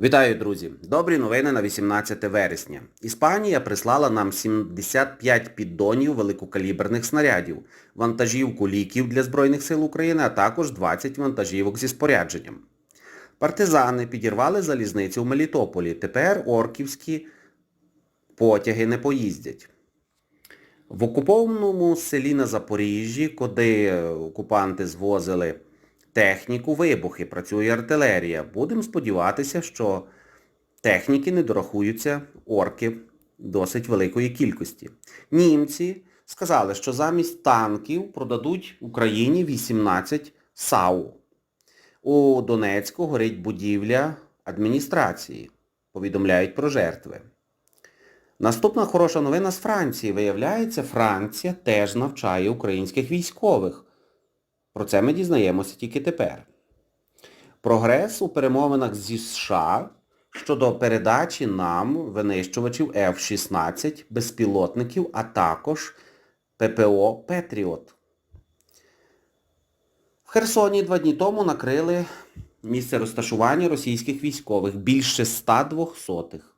Вітаю, друзі! Добрі новини на 18 вересня. Іспанія прислала нам 75 піддонів великокаліберних снарядів, вантажівку ліків для Збройних сил України, а також 20 вантажівок зі спорядженням. Партизани підірвали залізницю в Мелітополі. Тепер орківські потяги не поїздять. В окупованому селі на Запоріжжі, куди окупанти звозили техніку, вибухи, працює артилерія. Будемо сподіватися, що техніки не дорахуються орки досить великої кількості. Німці сказали, що замість танків продадуть Україні 18 САУ. У Донецьку горить будівля адміністрації. Повідомляють про жертви. Наступна хороша новина з Франції. Виявляється, Франція теж навчає українських військових. Про це ми дізнаємося тільки тепер. Прогрес у перемовинах зі США щодо передачі нам винищувачів F-16, безпілотників, а також ППО Петріот. В Херсоні два дні тому накрили місце розташування російських військових більше 100 двохсотих.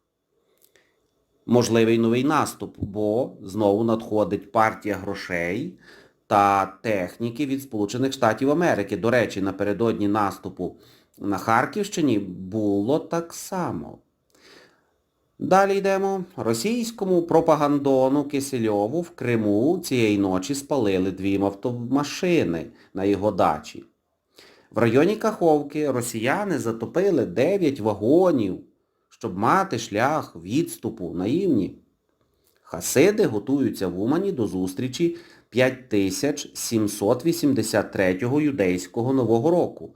Можливий новий наступ, бо знову надходить партія грошей та техніки від Сполучених Штатів Америки. До речі, напередодні наступу на Харківщині було так само. Далі йдемо. Російському пропагандону Кисельову в Криму цієї ночі спалили дві автомашини на його дачі. В районі Каховки росіяни затопили 9 вагонів, щоб мати шлях відступу наївні. Хасиди готуються в Умані до зустрічі 5783-го юдейського Нового року.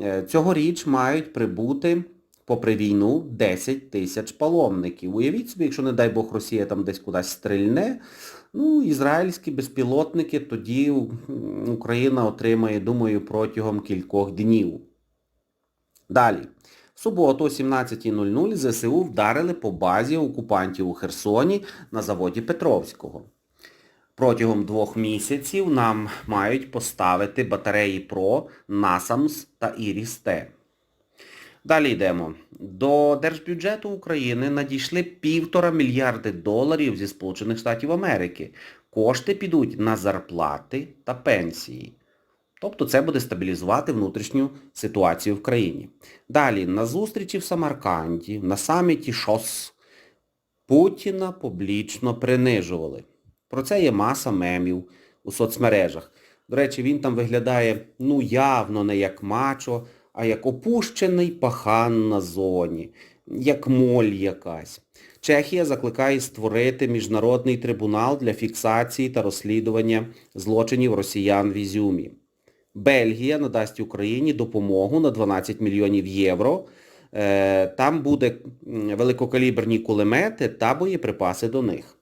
Е, Цьогоріч мають прибути, попри війну, 10 тисяч паломників. Уявіть собі, якщо, не дай Бог, Росія там десь кудись стрільне, ну, ізраїльські безпілотники, тоді Україна отримає, думаю, протягом кількох днів. Далі. В суботу о 17.00 ЗСУ вдарили по базі окупантів у Херсоні на заводі Петровського. Протягом двох місяців нам мають поставити батареї ПРО, NASAMS та Iris-T. Далі йдемо. До Держбюджету України надійшли півтора мільярди доларів зі Сполучених Штатів Америки. Кошти підуть на зарплати та пенсії. Тобто це буде стабілізувати внутрішню ситуацію в країні. Далі, на зустрічі в Самарканді, на саміті ШОС, Путіна публічно принижували. Про це є маса мемів у соцмережах. До речі, він там виглядає, ну, явно не як мачо, а як опущений пахан на зоні, як моль якась. Чехія закликає створити міжнародний трибунал для фіксації та розслідування злочинів росіян в Ізюмі. Бельгія надасть Україні допомогу на 12 мільйонів євро. Е, Там буде великокаліберні кулемети та боєприпаси до них.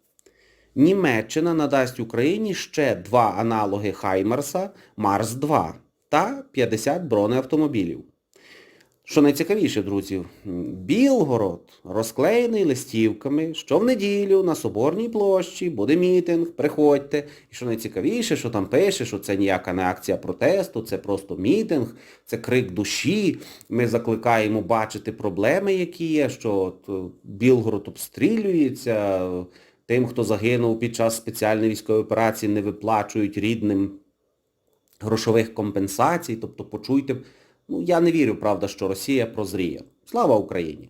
Німеччина надасть Україні ще два аналоги Хаймарса Марс-2 та 50 бронеавтомобілів. Що найцікавіше, друзі, Білгород розклеєний листівками, що в неділю на Соборній площі буде мітинг, приходьте. І що найцікавіше, що там пише, що це ніяка не акція протесту, це просто мітинг, це крик душі. Ми закликаємо бачити проблеми, які є, що от, е, Білгород обстрілюється, тим, хто загинув під час спеціальної військової операції, не виплачують рідним грошових компенсацій. Тобто почуйте, ну я не вірю, правда, що Росія прозріє. Слава Україні!